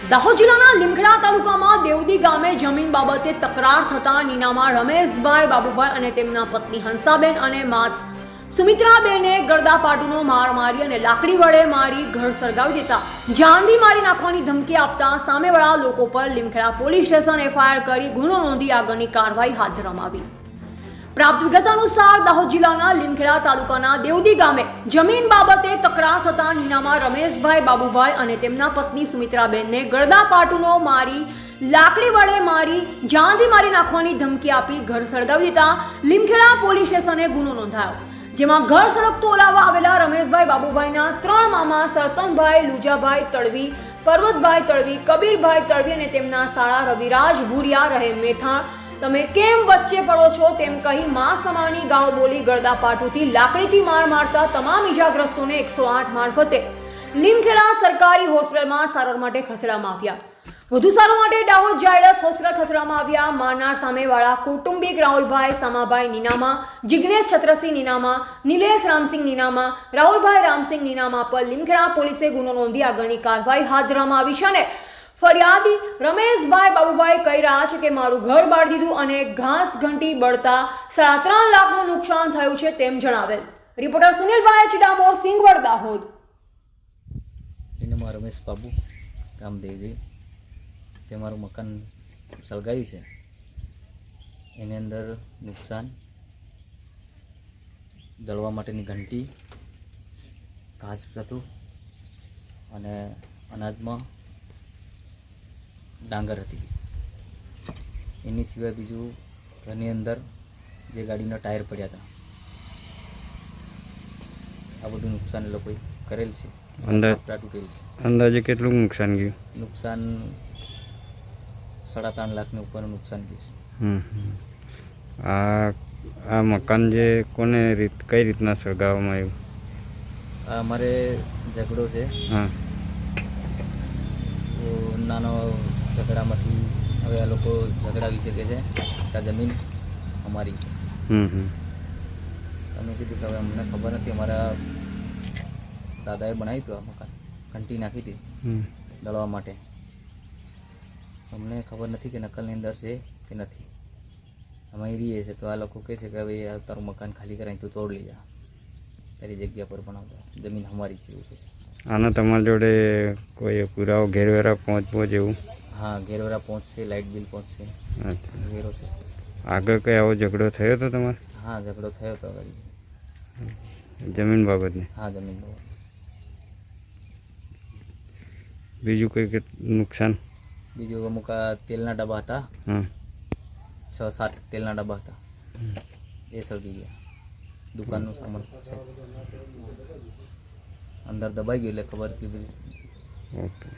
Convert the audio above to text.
દાહોદ જિલ્લાના લીમખેડા તાલુકામાં દેવદી ગામે જમીન બાબતે તકરાર થતા નીનામાં રમેશભાઈ બાબુભાઈ અને તેમના પત્ની હંસાબેન અને માત સુમિત્રાબેને ગરદાપાટુનો માર મારી અને લાકડી વડે મારી ઘર સળગાવી દેતા જાનથી મારી નાખવાની ધમકી આપતા સામેવાળા લોકો પર લીમખેડા પોલીસ સ્ટેશન એફઆઈઆર કરી ગુનો નોંધી આગળની કાર્યવાહી હાથ ધરવામાં આવી. પ્રાપ્ત વિગત અનુસાર દાહોદ જિલ્લાના લીમખેડા તાલુકાના દેવદી ગામે જમીન બાબતે તકરાર થતા નીનામાં રમેશભાઈ બાબુભાઈ અને તેમના પત્ની સુમિત્રાબેનને ગળદા પાટુનો મારી, લાકડી વડે મારી, જાનથી મારી નાખવાની ધમકી આપી ઘર સળગાવી દેતા લીમખેડા પોલીસ સ્ટેશને ગુનો નોંધાયો, જેમાં ઘર સળગતું ઓલાવવા આવેલા રમેશભાઈ બાબુભાઈના ત્રણ મામા સરતનભાઈ લુજાભાઈ તળવી, પર્વતભાઈ તળવી, કબીરભાઈ તળવી અને તેમના સાળા રવિરાજ ભૂરિયા રહે મેથાણ તમે કેમ વચ્ચે પડો છો તેમ કહી મા સમાની ગાળો બોલી ગળદા પાટુથી લાકડીથી માર મારતા તમામ ઈજાગ્રસ્તોને એકસો આઠ મારફતે લીમખેડા સરકારી હોસ્પિટલમાં સારવાર માટે ખસેડવામાં આવ્યા. વધુ સારું માટે દાહોદ જાયડસ હોસ્પિટલ ખસેડવામાં આવ્યા. મારનાર સામેવાળા કૌટુંબિક રાહુલભાઈ સામાભાઈ નીનામા, જિગ્નેશ છત્રસિંહ નીનામા, નિલેશ રામસિંહ નીનામા, રાહુલભાઈ રામસિંહ નીનામા પર લીમખેડા પોલીસે ગુનો નોંધી આગળની કાર્યવાહી હાથ ધરવામાં આવી છે અને ફરિયાદી રમેશભાઈ બાબુભાઈ કહી રહ્યા છે કે મારું ઘર બાળી દીધું અને ઘાસ ઘંટી બળતા સાડા ત્રણ લાખનું નુકસાન થયું છે તેમ જણાવેલ. રિપોર્ટર સુનિલભાઈ ચિડામોર સિંગવડ, દાહોદ. એનામાં રમેશ બાબુ, રામદેવજી, જે મારું મકાન સળગાવ્યું છે, એની અંદર નુકસાન દળવા માટેની ઘંટી, ઘાસ હતું અને અનાજમાં ડાંગર હતી. એની સિવાય બીજું ઘરની અંદર જે ગાડીના ટાયર પડ્યા હતા. આ બધું નુકસાન એ લોકોએ કરેલ છે. તૂટેલ છે. અંદાજે કેટલું નુકસાન ગયું? નુકસાન સાડા ત્રણ લાખની ઉપરનું નુકસાન ગયું છે. આ આ મકાન જે કોને રીત કઈ રીતના સળગાવવામાં આવ્યું? આ અમારે ઝઘડો છે. હા. તો નાનો ઝઘડામાંથી હવે આ લોકો ઝઘડા વિશે કહે છે આ જમીન અમારી છે. તમે કીધું કે હવે અમને ખબર નથી અમારા દાદાએ બનાવ્યું હતું આ મકાન ઘંટી નાખી હતી હમ. દળવા માટે. અમને ખબર નથી કે નકલની અંદર છે કે નથી. અમે રહીએ છીએ તો આ લોકો કહે છે કે ભાઈ આ તારું મકાન ખાલી કરાવી તું તોડ લઈ જા. તારી જગ્યા પર બનાવતા જમીન અમારી છે એવું કહે છે. આના તમારી જોડે કોઈ પુરાવો ઘેરવેરા પહોંચવો જેવું એવું? હા ઘેરવેરા પહોંચશે લાઇટ બિલ પહોંચશે અચ્છા વેરો છે આગળ કઈ આવો ઝઘડો થયો હતો તમારે? હા ઝઘડો થયો હતો ગાડી જમીન બાબતને? હા જમીન બાબત. બીજું કંઈ કે નુકસાન? બીજું અમુક આ તેલના ડબ્બા હતા. હા. છ સાત તેલના ડબ્બા હતા. એ સળગી ગયા. દુકાનનું સામાન છે. અંદર દબાઈ ગયું એટલે ખબર કે બધી ઓકે.